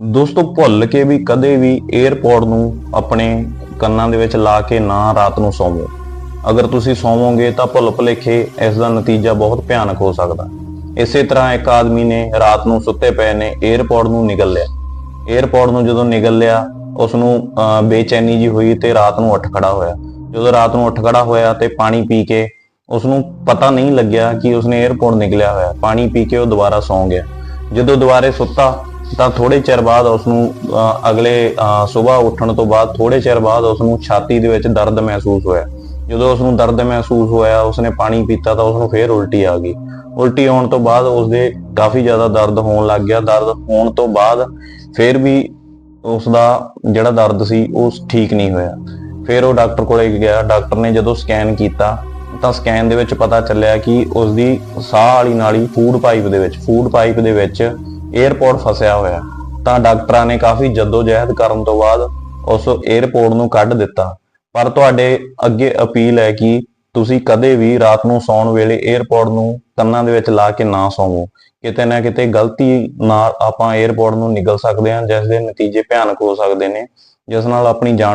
ਦੋਸਤੋ, ਭੁੱਲ ਕੇ ਵੀ ਕਦੇ ਵੀ 에ਅਰਪੋਰਟ ਨੂੰ ਆਪਣੇ ਕੰਨਾਂ ਦੇ ਵਿੱਚ ਲਾ ਕੇ ਨਾ ਰਾਤ ਨੂੰ ਸੌਵੋ। ਅਗਰ ਤੁਸੀਂ ਸੌਵੋਗੇ ਤਾਂ ਭੁੱਲ ਭੁਲੇਖੇ ਇਸ ਦਾ ਨਤੀਜਾ ਬਹੁਤ ਭਿਆਨਕ ਹੋ ਸਕਦਾ। ਇਸੇ ਤਰ੍ਹਾਂ ਇੱਕ ਆਦਮੀ ਨੇ ਰਾਤ ਨੂੰ ਸੁੱਤੇ ਪਏ ਨੇ 에ਅਰਪੋਰਟ ਨੂੰ ਨਿਗਲ ਲਿਆ। 에ਅਰਪੋਰਟ ਨੂੰ ਜਦੋਂ ਨਿਗਲ ਲਿਆ ਉਸ ਨੂੰ ਬੇਚੈਨੀ ਜੀ ਹੋਈ ਤੇ ਰਾਤ ਨੂੰ ਉੱਠ ਖੜਾ ਹੋਇਆ। ਜਦੋਂ ਰਾਤ ਨੂੰ ਉੱਠ ਖੜਾ ਹੋਇਆ ਤੇ ਪਾਣੀ ਪੀ ਕੇ ਉਸ ਨੂੰ ਪਤਾ ਨਹੀਂ ਲੱਗਿਆ ਕਿ ਉਸਨੇ 에ਅਰਪੋਰਟ ਨਿਕਲਿਆ ਹੋਇਆ। ਪਾਣੀ ਪੀ ਕੇ ਉਹ ਦੁਬਾਰਾ ਸੌਂ ਗਿਆ। ਜਦੋਂ ਦੁਬਾਰੇ ਸੁੱਤਾ ਤਾਂ ਥੋੜੇ ਚਿਰ ਬਾਅਦ ਉਸ ਨੂੰ ਅਗਲੇ ਸਵੇਰ ਉੱਠਣ ਤੋਂ ਬਾਅਦ ਥੋੜੇ ਚਿਰ ਬਾਅਦ ਉਸ ਨੂੰ ਛਾਤੀ ਦੇ ਵਿੱਚ ਦਰਦ ਮਹਿਸੂਸ ਹੋਇਆ। ਜਦੋਂ ਉਸ ਨੂੰ ਦਰਦ ਮਹਿਸੂਸ ਹੋਇਆ, ਉਸਨੇ ਪਾਣੀ ਪੀਤਾ ਤਾਂ ਉਸ ਨੂੰ ਫੇਰ ਉਲਟੀ ਆ ਗਈ। ਉਲਟੀ ਆਉਣ ਤੋਂ ਬਾਅਦ ਉਸਦੇ ਕਾਫੀ ਜ਼ਿਆਦਾ ਦਰਦ ਹੋਣ ਲੱਗ ਗਿਆ। ਦਰਦ ਹੋਣ ਤੋਂ ਬਾਅਦ ਫੇਰ ਵੀ ਉਸ ਦਾ ਜਿਹੜਾ ਦਰਦ ਸੀ, ਉਹ ਠੀਕ ਨਹੀਂ ਹੋਇਆ। ਫਿਰ ਉਹ ਡਾਕਟਰ ਕੋਲੇ ਗਿਆ। ਡਾਕਟਰ ਨੇ ਜਦੋਂ ਸਕੈਨ ਕੀਤਾ, ਤਾਂ ਸਕੈਨ ਦੇ ਵਿੱਚ ਪਤਾ ਚੱਲਿਆ ਕਿ ਉਸ ਦੀ ਸਾਹ ਵਾਲੀ ਨਾਲੀ ਫੂਡ ਪਾਈਪ ਦੇ ਵਿੱਚ, ਫੂਡ ਪਾਈਪ ਦੇ ਵਿੱਚ 에어ਪੋਰਟ ਫਸਿਆ ਹੋਇਆ। ਤਾਂ ਡਾਕਟਰਾਂ ਨੇ ਕਾਫੀ ਜਦੋਜਹਿਦ ਕਰਨ ਤੋਂ ਬਾਅਦ ਉਸ 에어ਪੋਰਟ ਨੂੰ ਕੱਢ ਦਿੱਤਾ। ਪਰ ਤੁਹਾਡੇ ਅੱਗੇ ਅਪੀਲ ਹੈ ਕਿ ਤੁਸੀਂ ਕਦੇ ਵੀ ਰਾਤ ਨੂੰ ਸੌਣ ਵੇਲੇ ਏਅਰਪੋਰਟ ਨੂੰ ਕੰਨਾਂ ਦੇ ਵਿੱਚ ਲਾ ਕੇ ਨਾ ਸੌਵੋ। ਕਿਤੇ ਨਾ ਕਿਤੇ ਗਲਤੀ ਨਾਲ ਆਪਾਂ ਏਅਰਪੋਰਟ ਨੂੰ ਨਿਕਲ ਸਕਦੇ ਹਾਂ, ਜਿਸ ਦੇ ਨਤੀਜੇ ਭਿਆਨਕ ਹੋ ਸਕਦੇ ਨੇ, ਜਿਸ ਨਾਲ ਆਪਣੀ ਜਾਨ